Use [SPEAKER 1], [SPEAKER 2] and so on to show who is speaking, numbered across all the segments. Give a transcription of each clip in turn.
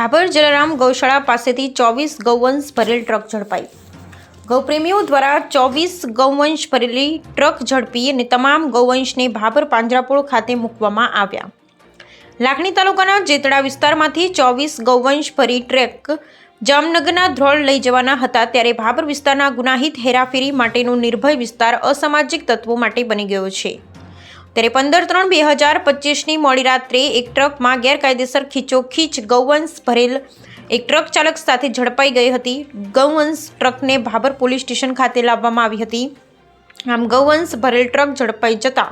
[SPEAKER 1] ભાભર જલારામ ગૌશાળા પાસેથી ચોવીસ ગૌવંશ ભરેલ ટ્રક ઝડપાઈ. ગૌપ્રેમીઓ દ્વારા ચોવીસ ગૌવંશ ભરેલી ટ્રક ઝડપી અને તમામ ગૌવંશને ભાભર પાંજરાપોળ ખાતે મૂકવામાં આવ્યા. લાખણી તાલુકાના જેતડા વિસ્તારમાંથી ચોવીસ ગૌવંશ ભરી ટ્રેક જામનગરના ધ્રોળ લઈ જવાના હતા ત્યારે ભાભર વિસ્તારના ગુનાહિત હેરાફેરી માટેનો નિર્ભય વિસ્તાર અસામાજિક તત્વો માટે બની ગયો છે. ત્યારે પંદર ત્રણ બે હજાર પચીસની મોડી રાત્રે એક ટ્રકમાં ગેરકાયદેસર ખીચોખીચ ગૌવંશ ભરેલ એક ટ્રક ચાલક સાથે ઝડપાઈ ગઈ હતી. ગૌવંશ ટ્રકને ભાભર પોલીસ સ્ટેશન ખાતે લાવવામાં આવી હતી. આમ ગૌવંશ ભરેલ ટ્રક ઝડપાઈ જતા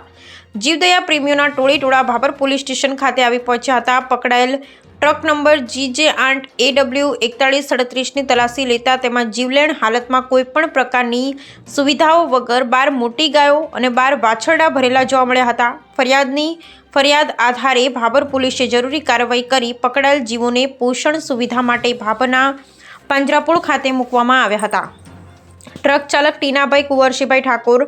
[SPEAKER 1] જીવદયા પ્રેમીઓના ટોળે ટોળા ભાભર પોલીસ સ્ટેશન ખાતે આવી પહોંચ્યા હતા. પકડાયેલ ટ્રક નંબર જીજે આઠ એ ડબલ્યુ એકતાળીસ સડત્રીસની તલાશી લેતા તેમાં જીવલેણ હાલતમાં કોઈપણ પ્રકારની સુવિધાઓ વગર બાર મોટી ગાયો અને બાર વાછરડા ભરેલા જોવા મળ્યા હતા. ફરિયાદની ફરિયાદ આધારે ભાભર પોલીસે જરૂરી કાર્યવાહી કરી પકડાયેલ જીવોને પોષણ સુવિધા માટે ભાભરના પાંજરાપોળ ખાતે મૂકવામાં આવ્યા હતા. ટ્રક ચાલક ટીનાભાઈ કુંવરશીભાઈ ઠાકોર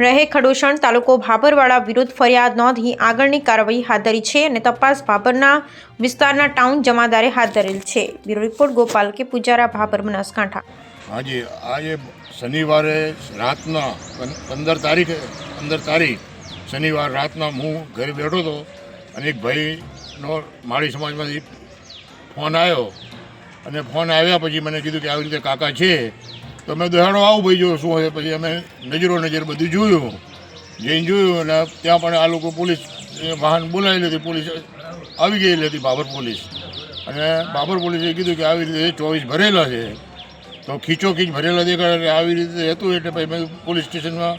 [SPEAKER 1] રહે ખડોસણ તાલુકો ભાભરવાળા વિરુદ્ધ ફરિયાદ નોંધી આગળની કાર્યવાહી હાથ ધરી છે અને તપાસ ભાભરના વિસ્તારના ટાઉન જમાદારે હાથ ધરેલ છે. બ્યુરો રિપોર્ટ ગોપાલ કે પુજારા ભાભર બનાસકાંઠા.
[SPEAKER 2] હાજી આજે શનિવારે રાતના પંદર તારીખ પંદર તારીખ શનિવાર રાતના હું ઘરે બેઠો હતો અને એક ભાઈનો માળી સમાજમાંથી ફોન આવ્યો. અને ફોન આવ્યા પછી મને કીધું કે આવી રીતે કાકા છે તો મેં દોહાડો આવું ભાઈ જો શું હોય, પછી અમે નજરો નજર બધું જોયું. જઈને જોયું અને ત્યાં પણ આ લોકો પોલીસ વાહન બોલાવેલી હતી, પોલીસ આવી ગયેલી હતી, બાબર પોલીસ. અને બાબર પોલીસે કીધું કે આવી રીતે ચોવીસ ભરેલા છે. તો ખીચો ખીચ ભરેલા દેખાડે એટલે આવી રીતે હતું એટલે પછી મેં પોલીસ સ્ટેશનમાં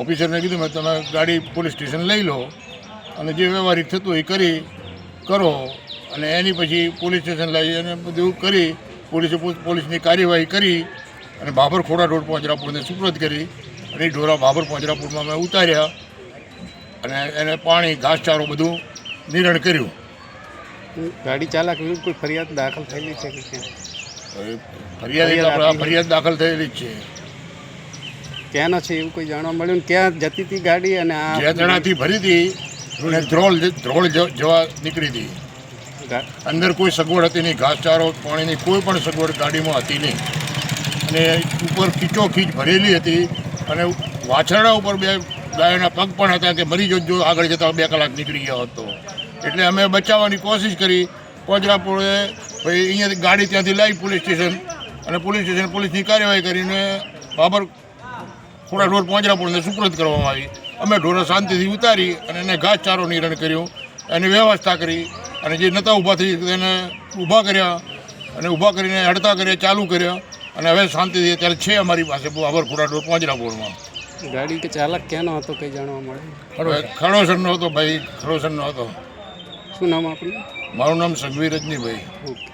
[SPEAKER 2] ઓફિસરને કીધું, મેં તમે ગાડી પોલીસ સ્ટેશન લઈ લો અને જે વ્યવહારિક થતું એ કરી કરો. અને એની પછી પોલીસ સ્ટેશન લઈ અને બધું કરી, પોલીસે પોલીસની કાર્યવાહી કરી અને બાબરખોડા રોડ પાંજરાપુરને સુપ્રત કરી અને ઢોરા બાબર પાંજરાપુરમાં મેં ઉતાર્યા અને એને પાણી ઘાસચારો બધું નિરણ કર્યું.
[SPEAKER 3] ગાડી ચાલક વિરુદ્ધ કોઈ ફરિયાદ દાખલ થયેલી છે કે
[SPEAKER 2] ફરિયાદ ફરિયાદ દાખલ થયેલી જ છે.
[SPEAKER 3] ક્યાંનો છે એવું કોઈ જાણવા મળ્યું ને ક્યાં જતી હતી ગાડી અને આ
[SPEAKER 2] જેતણાથી ભરી હતી અને ધ્રોળ ધ્રોળ જવા નીકળી હતી. અંદર કોઈ સગવડ હતી નહીં ઘાસચારો પાણીની કોઈ પણ સગવડ ગાડીમાં હતી નહીં. અને ઉપર ખીચો ખીચ ભરેલી હતી અને વાછરડા ઉપર બે ગાયના પગ પણ હતા કે મરી જો આગળ જતા બે કલાક નીકળી ગયો હતો. એટલે અમે બચાવવાની કોશિશ કરી. પોજરાપુરે ભાઈ અહીંયાથી ગાડી ત્યાંથી લાવી પોલીસ સ્ટેશન અને પોલીસ સ્ટેશન પોલીસની કાર્યવાહી કરીને બાબર થોડા ઢોર પોજરાપુરને સુપ્રત કરવામાં આવી. અમે ઢોરો શાંતિથી ઉતારી અને એને ઘાસચારો નિરણ કર્યું. એની વ્યવસ્થા કરી અને જે નહોતા ઊભા થઈ તેને ઊભા કર્યા અને ઊભા કરીને હડતા કર્યા, ચાલુ કર્યા. અને હવે શાંતિથી અત્યારે છે અમારી પાસે. આભાર ખોડા ઢોર પોજરાપુરમાં
[SPEAKER 3] ગાડી કે ચાલક ક્યાંનો હતો કંઈ જાણવા મળ્યું
[SPEAKER 2] ખડોસરનો હતો ભાઈ ખડોસરનો હતો.
[SPEAKER 3] શું નામ આપણું?
[SPEAKER 2] મારું નામ સંઘવી રજનીભાઈ
[SPEAKER 3] ઓકે.